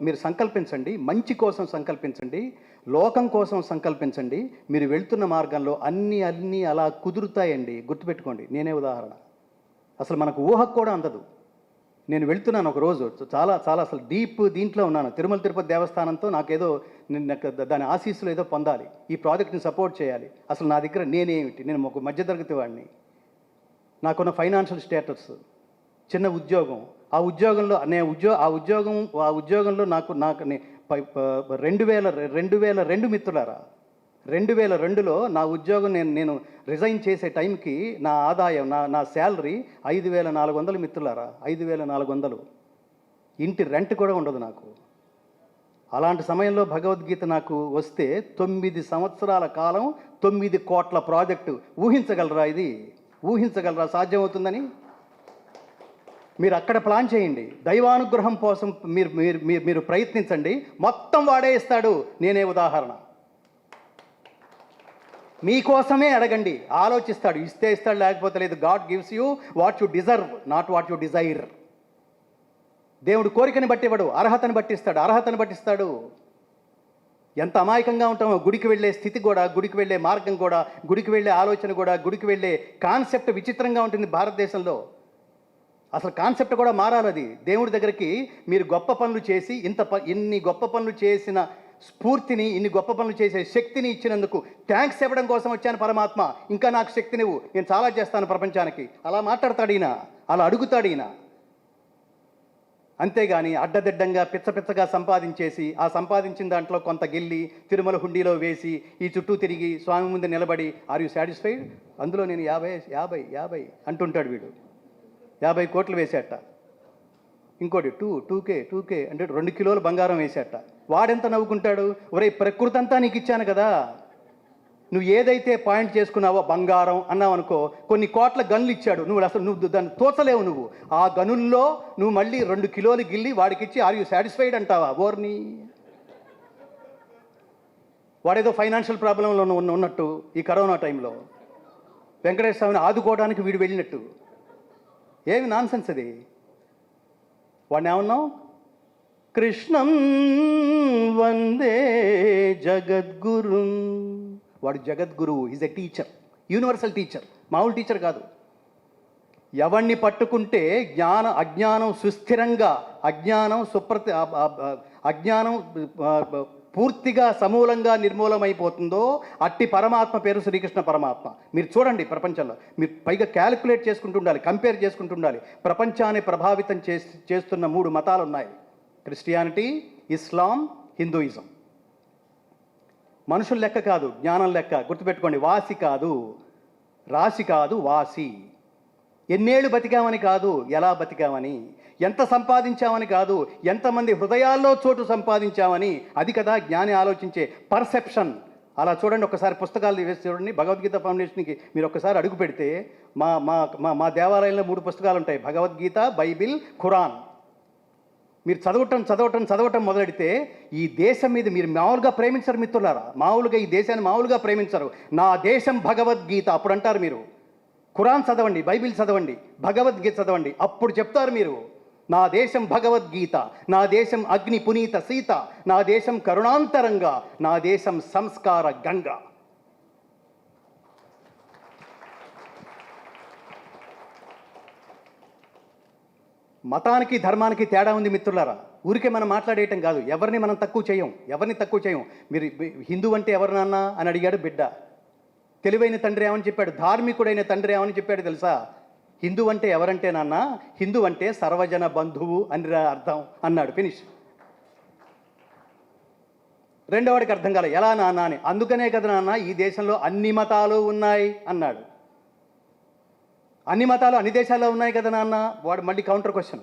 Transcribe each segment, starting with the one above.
మీరు సంకల్పించండి మంచి కోసం సంకల్పించండి లోకం కోసం సంకల్పించండి మీరు వెళ్తున్న మార్గంలో అన్నీ అన్నీ అలా కుదురుతాయండి. గుర్తుపెట్టుకోండి నేనే ఉదాహరణ. అసలు మనకు ఊహకు కూడా అందదు. నేను వెళ్తున్నాను ఒక రోజు చాలా చాలా అసలు డీప్ దీంట్లో ఉన్నాను. తిరుమల తిరుపతి దేవస్థానంతో నాకేదో నేను దాని ఆశీస్సులు ఏదో పొందాలి. ఈ ప్రాజెక్ట్ని సపోర్ట్ చేయాలి. అసలు నా దగ్గర నేనేమిటి? నేను ఒక మధ్యతరగతి వాడిని. నాకున్న ఫైనాన్షియల్ స్టేటస్ చిన్న ఉద్యోగం ఆ ఉద్యోగంలో నేను ఉద్యో ఆ ఉద్యోగం ఆ ఉద్యోగంలో నాకు నాకు నే- పై- రెండు వేల రెండు వేల రెండు మిత్రులారా. రెండు వేల రెండులో నా ఉద్యోగం నేను నేను రిజైన్ చేసే టైంకి నా ఆదాయం నా నా శాలరీ ఐదు వేల నాలుగు వందలు మిత్రులారా. ఐదు వేల నాలుగు వందలు. ఇంటి రెంట్ కూడా ఉండదు నాకు. అలాంటి సమయంలో భగవద్గీత నాకు వస్తే తొమ్మిది సంవత్సరాల కాలం తొమ్మిది కోట్ల ప్రాజెక్టు ఊహించగలరా ఇది? ఊహించగలరా సాధ్యమవుతుందని? మీరు అక్కడ ప్లాన్ చేయండి. దైవానుగ్రహం కోసం మీరు మీరు మీరు- మీరు ప్రయత్నించండి. మొత్తం వాడే ఇస్తాడు. నేనే ఉదాహరణ. మీకోసమే అడగండి. ఆలోచిస్తాడు. ఇస్తే ఇస్తాడు లేకపోతే లేదు. God gives you what you deserve not what you desire. దేవుడు కోరికని బట్టి ఇవ్వడు. అర్హతను బట్టి ఇస్తాడు. అర్హతను బట్టి ఇస్తాడు. ఎంత అమాయకంగా ఉంటామో. గుడికి వెళ్ళే స్థితి కూడా గుడికి వెళ్ళే మార్గం కూడా గుడికి వెళ్ళే ఆలోచన కూడా గుడికి వెళ్ళే కాన్సెప్ట్ విచిత్రంగా ఉంటుంది భారతదేశంలో. అసలు కాన్సెప్ట్ కూడా మారాలది. దేవుడి దగ్గరికి మీరు గొప్ప పనులు చేసి ఇంత ప ఇన్ని గొప్ప పనులు చేసిన స్ఫూర్తిని ఇన్ని గొప్ప పనులు చేసే శక్తిని ఇచ్చినందుకు థ్యాంక్స్ చెప్పడం కోసం వచ్చాను పరమాత్మ. ఇంకా నాకు శక్తి నువ్వు. నేను చాలా చేస్తాను ప్రపంచానికి. అలా మాట్లాడతాడు ఈయన. అలా అడుగుతాడు ఈయన. అంతేగాని అడ్డదిడ్డంగా పిచ్చ పిచ్చగా సంపాదించేసి ఆ సంపాదించిన దాంట్లో కొంత గిల్లి తిరుమల హుండీలో వేసి ఈ చుట్టూ తిరిగి స్వామి ముందు నిలబడి ఆర్ యు సాటిస్ఫైడ్ అందులో నేను యాభై యాభై యాభై అంటుంటాడు వీడు. యాభై కోట్లు వేసేట. ఇంకోటి టూ టూకే టూకే అంటే రెండు కిలోల బంగారం వేసేట. వాడెంత నవ్వుకుంటాడు? ఒరే ప్రకృతి అంతా నీకు ఇచ్చాను కదా. నువ్వు ఏదైతే పాయింట్ చేసుకున్నావో బంగారం అన్నావు అనుకో కొన్ని కోట్ల గనులు ఇచ్చాడు నువ్వు అసలు నువ్వు దాన్ని తోచలేవు నువ్వు. ఆ గనుల్లో నువ్వు మళ్ళీ రెండు కిలోలు గిల్లి వాడికి ఇచ్చి ఆర్ యూ సాటిస్ఫైడ్ అంటావా? ఓర్ని. వాడేదో ఫైనాన్షియల్ ప్రాబ్లంలో ఉన్న ఉన్నట్టు ఈ కరోనా టైంలో. వెంకటేశ్వర స్వామిని ఆదుకోవడానికి వీడు వెళ్ళినట్టు. ఏమి నాన్సెన్స్ అది? వాడిని ఏమన్నావు? కృష్ణం వందే జగద్గురు. వాడు జగద్గురువు is a teacher universal teacher మామూలు టీచర్ కాదు. ఎవణ్ణి పట్టుకుంటే జ్ఞాన అజ్ఞానం సుస్థిరంగా అజ్ఞానం సుప్రతి అజ్ఞానం పూర్తిగా సమూలంగా నిర్మూలమైపోతుందో అట్టి పరమాత్మ పేరు శ్రీకృష్ణ పరమాత్మ. మీరు చూడండి ప్రపంచంలో. మీరు పైగా క్యాలిక్యులేట్ చేసుకుంటూ ఉండాలి కంపేర్ చేసుకుంటూ ఉండాలి. ప్రపంచాన్ని ప్రభావితం చేస్తున్న మూడు మతాలు ఉన్నాయి క్రిస్టియానిటీ ఇస్లాం హిందూయిజం. మనుషుల లెక్క కాదు జ్ఞానం లెక్క. గుర్తుపెట్టుకోండి వాసి కాదు. రాశి కాదు వాసి. ఎన్నేళ్ళు బతికామని కాదు ఎలా బతికామని. ఎంత సంపాదించామని కాదు ఎంతమంది హృదయాల్లో చోటు సంపాదించామని అది కదా జ్ఞాని ఆలోచించే పర్సెప్షన్. అలా చూడండి ఒకసారి పుస్తకాలు వేసి చూడండి. భగవద్గీత ఫౌండేషన్కి మీరు ఒకసారి అడుగు పెడితే మా మా మా మా దేవాలయంలో మూడు పుస్తకాలు ఉంటాయి. Bhagavad Gita Bible Quran. మీరు చదవటం చదవటం చదవటం మొదలెడితే ఈ దేశం మీద మీరు మామూలుగా ప్రేమించరు మిత్రులారా? మామూలుగా ఈ దేశాన్ని మామూలుగా ప్రేమించరు. నా దేశం భగవద్గీత. అప్పుడు అంటారు మీరు. ఖురాన్ చదవండి బైబిల్ చదవండి భగవద్గీత చదవండి. అప్పుడు చెప్తారు మీరు. నా దేశం భగవద్గీత నా దేశం అగ్ని పునీత సీత నా దేశం కరుణాంతరంగా నా దేశం సంస్కార గంగ. మతానికి ధర్మానికి తేడా ఉంది మిత్రులారా? ఊరికే మనం మాట్లాడేయటం కాదు. ఎవరిని మనం తక్కువ చేయం? ఎవరిని తక్కువ చేయం? మీరు హిందూ అంటే ఎవరు నాన్న? అని అడిగాడు బిడ్డ. తెలివైన తండ్రి ఏమని చెప్పాడు? ధార్మికుడైన తండ్రి ఏమని చెప్పాడు తెలుసా? హిందూ అంటే ఎవరంటే నాన్న? హిందూ అంటే సర్వజన బంధువు అని అర్థం అన్నాడు ఫినిష్. రెండోవాడికి అర్థం కాలే. ఎలా నాన్న అని? అందుకనే కదా నాన్న ఈ దేశంలో అన్ని మతాలు ఉన్నాయి అన్నాడు. అన్ని మతాలు అన్ని దేశాల్లో ఉన్నాయి కదా నాన్న? వాడు మళ్ళీ కౌంటర్ క్వశ్చన్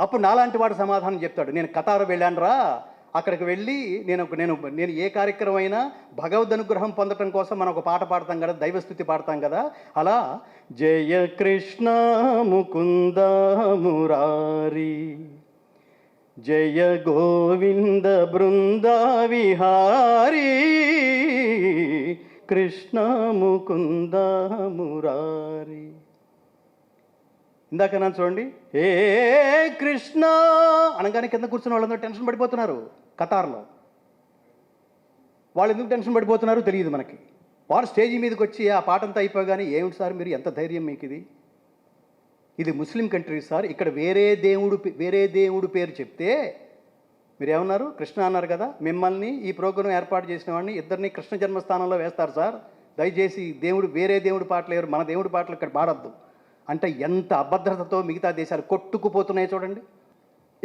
అప్పుడు నాలాంటి వాడు సమాధానం చెప్తాడు. నేను కతారు వెళ్ళానురా. అక్కడికి వెళ్ళి నేను ఒక- నేను నేను ఏ కార్యక్రమం అయినా భగవద్ అనుగ్రహం పొందటం కోసం మనం ఒక పాట పాడతాం కదా దైవస్థుతి పాడతాం కదా అలా జయ కృష్ణ ముకుంద మురారి జయ గోవింద బృంద విహారీ కృష్ణ ముకుంద మురారి. ఇందాక నన్ను చూడండి ఏ కృష్ణ అనగానే కింద కూర్చున్న వాళ్ళందరూ టెన్షన్ పడిపోతున్నారు. కతార్లో. వాళ్ళు ఎందుకు టెన్షన్ పడిపోతున్నారో తెలియదు మనకి. వారు స్టేజీ మీదకి వచ్చి ఆ పాటంతా అయిపోగానే ఏమిటి సార్ మీరు? ఎంత ధైర్యం మీకు ఇది ఇది ముస్లిం కంట్రీ సార్. ఇక్కడ వేరే దేవుడు వేరే దేవుడు పేరు చెప్తే మీరు ఏమన్నారు కృష్ణ అన్నారు కదా మిమ్మల్ని ఈ ప్రోగ్రాం ఏర్పాటు చేసిన వాడిని ఇద్దరిని కృష్ణ జన్మస్థానంలో వేస్తారు సార్. దయచేసి దేవుడు వేరే దేవుడి పాటలు ఎవరు మన దేవుడి పాటలు ఇక్కడ పాడద్దు. అంటే ఎంత అభద్రతతో మిగతా దేశాలు కొట్టుకుపోతున్నాయి చూడండి.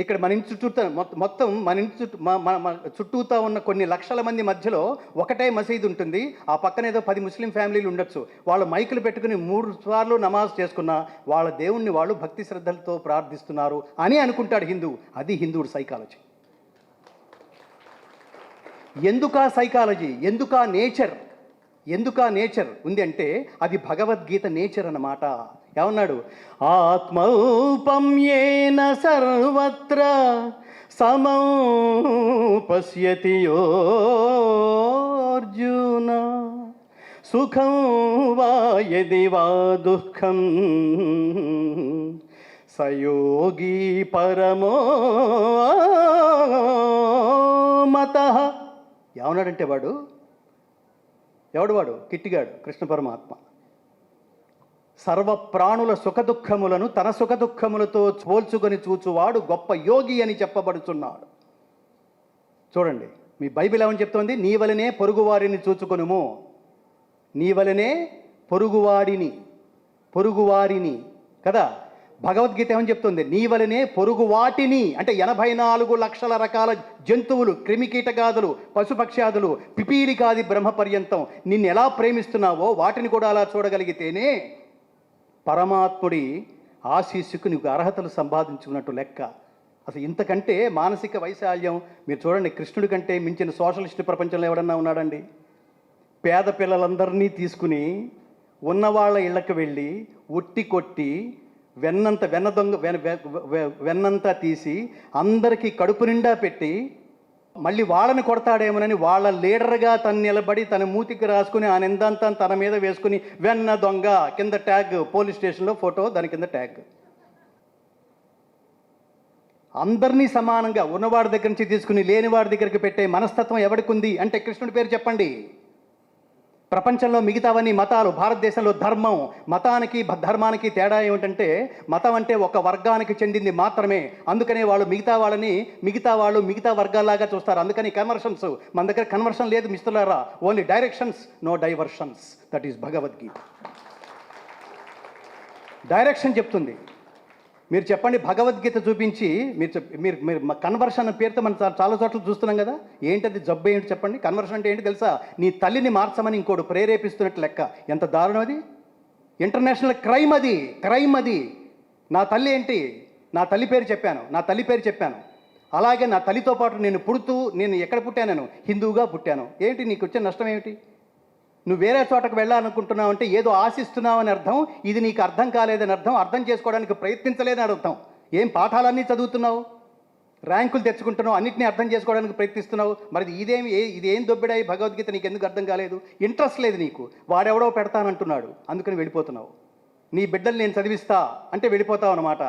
ఇక్కడ మన ఇంటి చుట్టూ మొత్తం మన ఇంటి చుట్టూ మన చుట్టూతా ఉన్న కొన్ని లక్షల మంది మధ్యలో ఒకటే మసీదు ఉంటుంది. ఆ పక్కన ఏదో పది ముస్లిం ఫ్యామిలీలు ఉండొచ్చు. వాళ్ళు మైకులు పెట్టుకుని మూడు సార్లు నమాజ్ చేసుకున్న వాళ్ళ దేవుణ్ణి వాళ్ళు భక్తి శ్రద్ధలతో ప్రార్థిస్తున్నారు అని అనుకుంటాడు హిందూ. అది హిందువుడు సైకాలజీ. ఎందుకా సైకాలజీ? ఎందుకా నేచర్? ఎందుకా నేచర్? ఉంది అంటే అది భగవద్గీత నేచర్ అన్నమాట. ఏమన్నాడు? ఆత్మౌపమ్యేన సర్వత్ర సమం పశ్యతి అర్జున. సుఖం వా యది వా దుఃఖం. సయోగి పరమో మత. ఏమన్నాడంటే వాడు? ఎవడు వాడు? కిట్టిగాడు కృష్ణ పరమాత్మ. సర్వ ప్రాణుల సుఖదుఖములను తన సుఖదుఖములతో పోల్చుకొని చూచువాడు గొప్ప యోగి అని చెప్పబడుచున్నాడు. చూడండి మీ బైబిల్ ఏమని చెప్తోంది? నీ వలనే పొరుగువారిని చూచుకొనుము. నీ వలనే పొరుగువాడిని పొరుగువారిని. కదా? భగవద్గీత ఏమని చెప్తుంది? నీ వలనే పొరుగు వాటిని అంటే ఎనభై నాలుగు లక్షల రకాల జంతువులు క్రిమికీటకాదులు పశుపక్ష్యాదులు పిపీలికాది బ్రహ్మ పర్యంతం నిన్ను ఎలా ప్రేమిస్తున్నావో వాటిని కూడా అలా చూడగలిగితేనే పరమాత్ముడి ఆశీస్సుకు నీకు అర్హతలు సంపాదించుకున్నట్టు లెక్క. అసలు ఇంతకంటే మానసిక వైశాల్యం మీరు చూడండి కృష్ణుడి కంటే మించిన సోషలిస్ట్ ప్రపంచంలో ఎవడన్నా ఉన్నాడండి? పేద పిల్లలందరినీ తీసుకుని ఉన్నవాళ్ళ ఇళ్ళకి వెళ్ళి ఒట్టి కొట్టి వెన్నంత వెన్న దొంగ వెన వె- వెన్నంతా తీసి అందరికీ కడుపు నిండా పెట్టి మళ్ళీ వాళ్ళని కొడతాడేమోనని వాళ్ళ లీడర్గా తను నిలబడి తన మూతికి రాసుకుని ఆ నిందంతా తన మీద వేసుకుని వెన్న దొంగ కింద ట్యాగ్ పోలీస్ స్టేషన్లో ఫోటో దాని కింద ట్యాగ్. అందరినీ సమానంగా ఉన్నవాడి దగ్గర నుంచి తీసుకుని లేనివాడి దగ్గరికి పెట్టే మనస్తత్వం ఎవరికి ఉంది అంటే కృష్ణుడి పేరు చెప్పండి. ప్రపంచంలో మిగతావన్నీ మతాలు భారతదేశంలో ధర్మం. మతానికి ధర్మానికి తేడా ఏమిటంటే మతం అంటే ఒక వర్గానికి చెందింది మాత్రమే. అందుకనే వాళ్ళు మిగతా వాళ్ళని మిగతా వాళ్ళు మిగతా వర్గాల్లాగా చూస్తారు. అందుకని కన్వర్షన్స్ మన దగ్గర కన్వర్షన్ లేదు మిస్తులారా only directions no diversions that is Bhagavad Gita direction చెప్తుంది. మీరు చెప్పండి భగవద్గీత చూపించి మీరు చెప్ మీరు మీరు కన్వర్షన్ అనే పేరుతో మనం చాలా చోట్ల చూస్తున్నాం కదా. ఏంటది జబ్బు ఏంటి చెప్పండి. కన్వర్షన్ అంటే ఏంటి తెలుసా? నీ తల్లిని మార్చమని ఇంకోటి ప్రేరేపిస్తున్నట్టు లెక్క. ఎంత దారుణం అది? ఇంటర్నేషనల్ క్రైమ్ అది క్రైమ్ అది. నా తల్లి ఏంటి? నా తల్లి పేరు చెప్పాను నా తల్లి పేరు చెప్పాను. అలాగే నా తల్లితో పాటు నేను పుడుతూ నేను ఎక్కడ పుట్టాను హిందువుగా పుట్టాను. ఏంటి నీకు వచ్చే నష్టం ఏమిటి? నువ్వు వేరే చోటకు వెళ్ళాలనుకుంటున్నావు అంటే ఏదో ఆశిస్తున్నావు అని అర్థం ఇది నీకు అర్థం కాలేదని అర్థం అర్థం చేసుకోవడానికి ప్రయత్నించలేదని అర్థం. ఏం పాఠాలన్నీ చదువుతున్నావు? ర్యాంకులు తెచ్చుకుంటున్నావు అన్నింటినీ అర్థం చేసుకోవడానికి ప్రయత్నిస్తున్నావు. మరి ఇదేమి ఏ ఇదేం దొబ్బిడాయి? భగవద్గీత నీకు ఎందుకు అర్థం కాలేదు? ఇంట్రెస్ట్ లేదు నీకు. వాడెవడో పెడతానంటున్నాడు. అందుకని వెళ్ళిపోతున్నావు. నీ బిడ్డలు నేను చదివిస్తా అంటే వెళ్ళిపోతావు అనమాట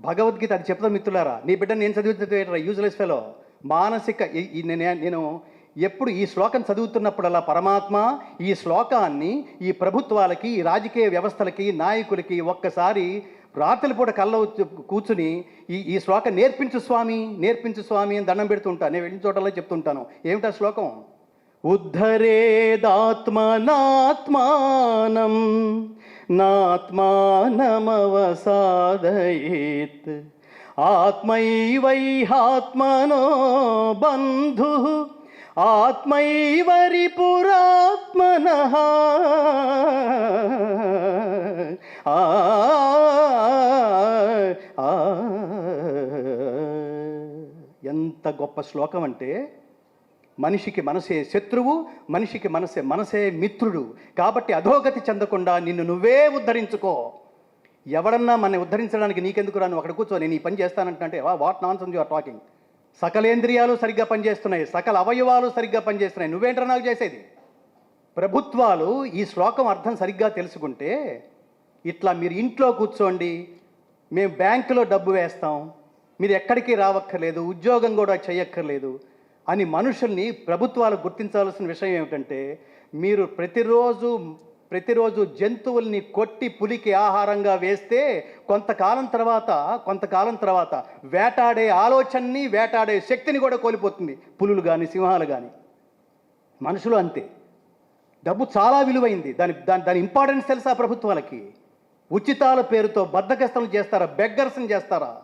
భగవద్గీత అది చెప్తా మిత్రులారా నీ బిడ్డను నేను చదివితే యూజ్లెస్ ఫెలో మానసిక ఈ నేను నేను ఎప్పుడు ఈ శ్లోకం చదువుతున్నప్పుడల్లా పరమాత్మ ఈ శ్లోకాన్ని ఈ ప్రభుత్వాలకి ఈ రాజకీయ వ్యవస్థలకి నాయకులకి ఒక్కసారి రాత్రిపూట కళ్ళ కూర్చుని ఈ ఈ శ్లోకం నేర్పించు స్వామి నేర్పించు స్వామి అని దండం పెడుతుంటా. నేను వెళ్ళిన చోటలో చెప్తుంటాను. ఏమిటా శ్లోకం? ఉద్ధరేదాత్మనాత్మానం నాత్మానమవసాదయేత్ ఆత్మైవైహాత్మనో బంధు ఆత్మైవరిపురాత్మన ఆ ఆ, ఎంత గొప్ప శ్లోకం అంటే మనిషికి మనసే శత్రువు మనిషికి మనసే మనసే మిత్రుడు. కాబట్టి అధోగతి చెందకుండా నిన్ను నువ్వే ఉద్ధరించుకో. ఎవడన్నా మన ఉద్ధరించడానికి నీకెందుకు రాను అక్కడ కూర్చో నేను ఈ పని చేస్తానంటే what non you are talking? సకలేంద్రియాలు సరిగ్గా పనిచేస్తున్నాయి సకల అవయవాలు సరిగ్గా పనిచేస్తున్నాయి. నువ్వేంట్రా నాకు చేసేది? ప్రభుత్వాలు ఈ శ్లోకం అర్థం సరిగ్గా తెలుసుకుంటే ఇట్లా మీరు ఇంట్లో కూర్చోండి మేము బ్యాంకులో డబ్బు వేస్తాం మీరు ఎక్కడికి రావక్కర్లేదు ఉద్యోగం కూడా చేయక్కర్లేదు అని మనుషుల్ని ప్రభుత్వాలు గుర్తించాల్సిన విషయం ఏమిటంటే మీరు ప్రతిరోజు ప్రతిరోజు జంతువుల్ని కొట్టి పులికి ఆహారంగా వేస్తే కొంతకాలం తర్వాత కొంతకాలం తర్వాత వేటాడే ఆలోచనని వేటాడే శక్తిని కూడా కోల్పోతుంది. పులులు కానీ సింహాలు కానీ మనుషులు అంతే. డబ్బు చాలా విలువైంది. దాని దాని దాని ఇంపార్టెన్స్ తెలుసా ప్రభుత్వాలకి? ఉచితాల పేరుతో బద్దకస్తులు చేస్తారా? బెగ్గర్స్ని చేస్తారా?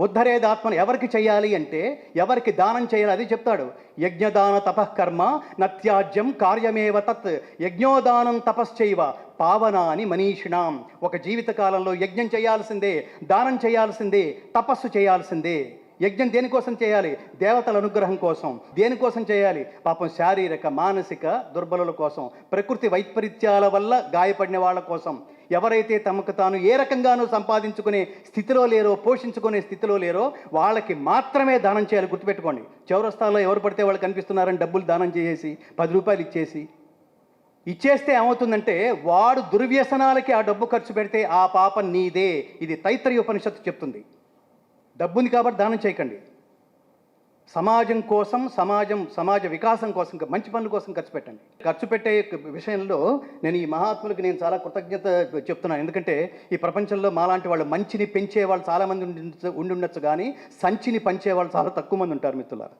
ఉద్ధరేది ఆత్మను ఎవరికి చేయాలి అంటే ఎవరికి దానం చేయాలి అది చెప్తాడు. యజ్ఞదాన తపఃకర్మ నత్యాజ్యం కార్యమేవ తత్ యజ్ఞోదానం తపశ్చైవ పావనాని మనీషిణాం. ఒక జీవితకాలంలో యజ్ఞం చేయాల్సిందే దానం చేయాల్సిందే తపస్సు చేయాల్సిందే. యజ్ఞం దేనికోసం చేయాలి? దేవతల అనుగ్రహం కోసం. దేనికోసం చేయాలి? పాపం శారీరక మానసిక దుర్బలుల కోసం. ప్రకృతి వైపరీత్యాల వల్ల గాయపడిన వాళ్ళ కోసం. ఎవరైతే తమకు తాను ఏ రకంగానూ సంపాదించుకునే స్థితిలో లేరో పోషించుకునే స్థితిలో లేరో వాళ్ళకి మాత్రమే దానం చేయాలి. గుర్తుపెట్టుకోండి. చౌరస్తాల్లో ఎవరు పడితే వాళ్ళు కనిపిస్తున్నారని డబ్బులు దానం చేసేసి పది రూపాయలు ఇచ్చేసి. ఇచ్చేస్తే ఏమవుతుందంటే వాడు దుర్వ్యసనాలకి ఆ డబ్బు ఖర్చు పెడితే ఆ పాపం నీదే. ఇది తైత్రయ ఉపనిషత్తు చెప్తుంది. డబ్బుంది కాబట్టి దానం చేయకండి. సమాజం కోసం సమాజం సమాజ వికాసం కోసం మంచి పనుల కోసం ఖర్చు పెట్టండి. ఖర్చు పెట్టే విషయంలో నేను ఈ మహాత్ములకు నేను చాలా కృతజ్ఞత చెప్తున్నాను. ఎందుకంటే ఈ ప్రపంచంలో మాలాంటి వాళ్ళు మంచిని పెంచే వాళ్ళు చాలామంది ఉండి ఉండి ఉండొచ్చు కానీ సంచిని పంచే వాళ్ళు చాలా తక్కువ మంది ఉంటారు మిత్రులారా.